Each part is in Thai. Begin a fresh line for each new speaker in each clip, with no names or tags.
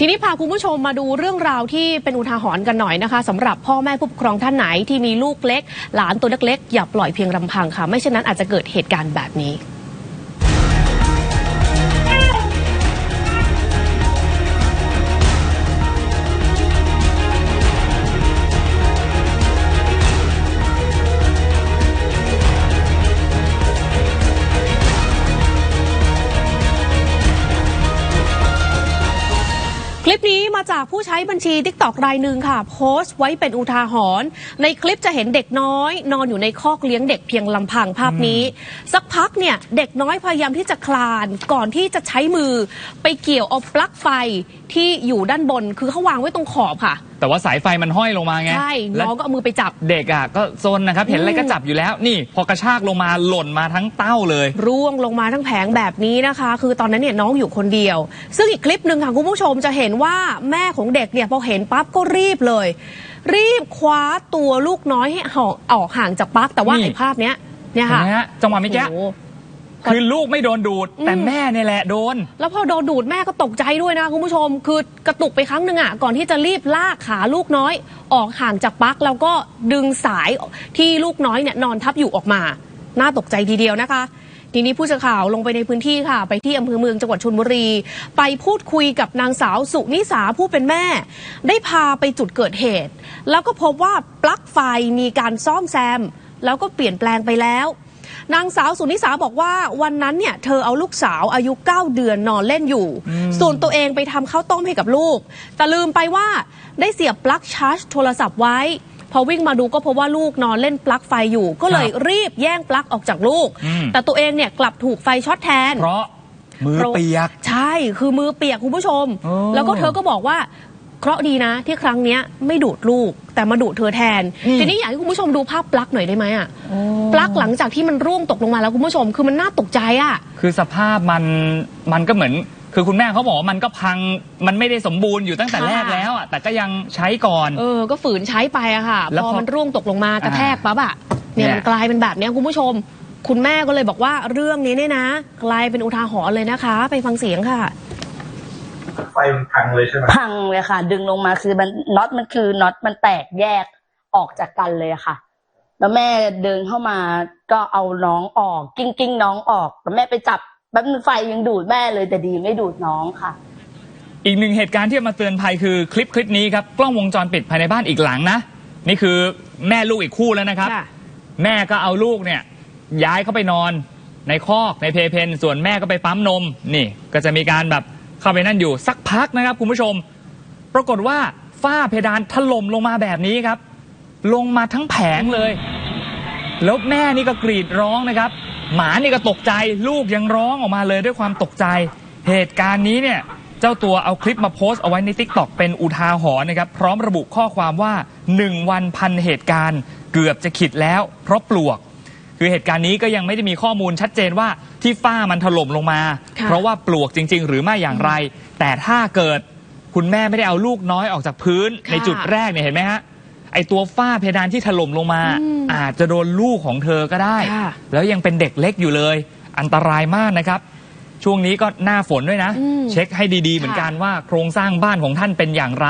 ทีนี้พาคุณผู้ชมมาดูเรื่องราวที่เป็นอุทาหรณ์กันหน่อยนะคะสำหรับพ่อแม่ผู้ปกครองท่านไหนที่มีลูกเล็ก หลานตัวเล็กๆอย่าปล่อยเพียงลำพังค่ะ ไม่เช่นนั้นอาจจะเกิดเหตุการณ์แบบนี้ จากผู้ใช้บัญชี t ิ k t o k รายหนึ่งค่ะ โพสต์ไว้เป็นอุทาหรณ์ในคลิปจะเห็นเด็กน้อย นอนอยู่ในคอกเลี้ยงเด็กเพียงลำพังภาพนี้ สักพักเนี่ยเด็กน้อยพยายามที่จะคลานก่อนที่จะใช้มือ ไปเกี่ยวเอาปลั๊กไฟที่อยู่ด้านบน คือเขาวางไว้ตรงขอบค่ะ
แต่ว่าสายไฟมันห้อยลงมาไง
ใช่
และ
น้องก็เอามือไปจับ
เด็กอะก็ซนนะครับ เห็นอะไรก็จับอยู่แล้ว นี่พอกระชากลงมาหล่นมาทั้งเต้าเลย
ร่วงลงมาทั้งแผงแบบนี้นะคะ คือตอนนั้นเนี่ยน้องอยู่คนเดียว ซึ่งอีกคลิปหนึ่งค่ะคุณผู้ชมจะเห็นว่าแม่ของเด็กเนี่ยพอเห็นปั๊บก็รีบเลย รีบคว้าตัวลูกน้อยให้ห่อออกห่างจากปลั๊กแต่ว่า
นี่
ไอ้ภาพเนี้ยเนี่ย
เห็น
ค่ะ
ไหมฮะจังหวะเมื่อกี้
โอ้โห
คือลูกไม่โดนดูด แต่
อืม
แม่เนี่ยแหละโดน
แล้วพอโดนดูดแม่ก็ตกใจด้วยนะคุณผู้ชม คือกระตุกไปครั้งหนึ่งอะก่อนที่จะรีบลากขาลูกน้อย ออกห่างจากปลั๊กแล้วก็ดึงสายที่ลูกน้อยเนี่ยนอนทับอยู่ออกมา น่าตกใจทีเดียวนะคะทีนี้ผู้สื่อข่าวลงไปในพื้นที่ค่ะ ไปที่อำเภอเมืองจังหวัดชลบุรี ไปพูดคุยกับนางสาวสุนิสาผู้เป็นแม่ ได้พาไปจุดเกิดเหตุ แล้วก็พบว่าปลั๊กไฟมีการซ่อมแซม แล้วก็เปลี่ยนแปลงไปแล้ว นางสาวสุนิสาบอกว่าวันนั้นเนี่ยเธอเอาลูกสาวอายุ 9 เดือนนอนเล่นอยู่ ส่วนตัวเองไปทำข้าวต้มให้กับลูก แต่ลืมไปว่าได้เสียบปลั๊กชาร์จโทรศัพท์ไว้ พอวิ่งมาดูก็พบว่าลูกนอนเล่นปลั๊กไฟอยู่ ก็เลย
ครับ
รีบแย่งปลั๊กออกจากลูก
อืม
แต่ตัวเองเนี่ยกลับถูกไฟช็อตแทน
เพราะมือเปียก
ใช่คือมือเปียกคุณผู้ชม
โอ้
แล้วก็เธอก็บอกว่า เคราะห์ดีนะ ที่ครั้งเนี้ยไม่ดูดลูกแต่มาดูดเธอแทน ทีนี้อยากให้คุณผู้ชมดูภาพปลั๊กหน่อยได้ไหมอะปลั๊กหลังจากที่มันร่วงตกลงมาแล้วคุณผู้ชมคือมันน่าตกใจอะ
คือสภาพมันมันก็เหมือน คือคุณแม่เขาบอกว่ามันก็พังมันไม่ได้สมบูรณ์อยู่ตั้งแต่
ค่ะ
แรกแล้วอะแต่ก็ยังใช้ก่อน
เออก็ฝืนใช้ไปอะค่ะ
แล้ว
พอ
พอ
มันร่วงตกลงมากระแทกปั๊บอะเนี่ย
เนี่ย
มันกลายเป็นแบบเนี้ยคุณผู้ชม คุณแม่ก็เลยบอกว่าเรื่องนี้เนี่ยนะ กลายเป็นอุทาหรณ์เลยนะคะ ไปฟังเสียงค่ะ
ไฟมันพังเลยใช่ไหม
พังเลยค่ะ ดึงลงมาคือมันน็อตมันคือน็อตมันแตกแยกออกจากกันเลยอะค่ะ แล้วแม่เดินเข้ามาก็เอาน้องออกกิ้งกิ้งน้องออกแล้วแม่ไปจับแป๊บนึงไฟยังดูดแม่เลยแต่ดีไม่ดูดน้องค่ะ
อีกหนึ่งเหตุการณ์ที่เอามาเตือนภัยคือคลิปคลิปนี้ครับกล้องวงจรปิดภายในบ้านอีกหลังนะ นี่คือแม่ลูกอีกคู่แล้วนะครับ
ค่ะ
แม่ก็เอาลูกเนี่ยย้ายเข้าไปนอนในคอกในเพเพนส่วนแม่ก็ไปปั๊มนมนี่ ก็จะมีการแบบ เข้าไปนั่นอยู่สักพักนะครับคุณผู้ชม ปรากฏว่าฝ้าเพดานถล่มลงมาแบบนี้ครับ ลงมาทั้งแผงเลย แล้วแม่นี่ก็กรีดร้องนะครับ หมานี่ก็ตกใจลูกยังร้องออกมาเลยด้วยความตกใจ เหตุการณ์นี้เนี่ยเจ้าตัวเอาคลิปมาโพสต์เอาไว้ใน t ิ k t o k เป็นอุทาหรณ์นะครับ พร้อมระบุข้อความว่า 1 วันพันเหตุการณ์ เกือบจะขิดแล้ว เพราะปลวก คือเหตุการณ์นี้ก็ยังไม่ได้มีข้อมูลชัดเจนว่าที่ฝ้ามันถล่มลงมา
ค่ะ
เพราะว่าปลวกจริง ๆ หรือไม่อย่างไร แต่ถ้าเกิดคุณแม่ไม่ได้เอาลูกน้อยออกจากพื้น
ค่ะ
ในจุดแรกเนี่ยเห็นไหมฮะไอตัวฝ้าเพดานที่ถล่มลงมา
อืม
อาจจะโดนลูกของเธอก็ได้
ค่ะ
แล้วยังเป็นเด็กเล็กอยู่เลย อันตรายมากนะครับ ช่วงนี้ก็หน้าฝนด้วยนะ
อืม
เช็คให้ดีๆ เหมือนกันว่าโครงสร้างบ้านของท่านเป็นอย่างไร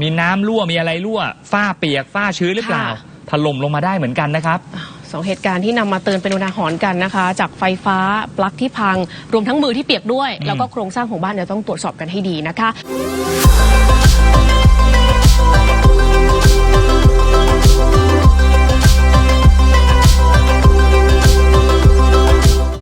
มีน้ำรั่วมีอะไรรั่ว ฝ้าเปียกฝ้าชื้นหรือเปล่าถล่มลงมาได้เหมือนกันนะครับ
สองเหตุการณ์ที่นำมาเตือนเป็นอุทาหรณ์กันนะคะ จากไฟฟ้าปลั๊กที่พัง รวมทั้งมือที่เปียกด้วย แล้วก็โครงสร้างของบ้านเดี๋ยวต้องตรวจสอบกันให้ดีนะคะ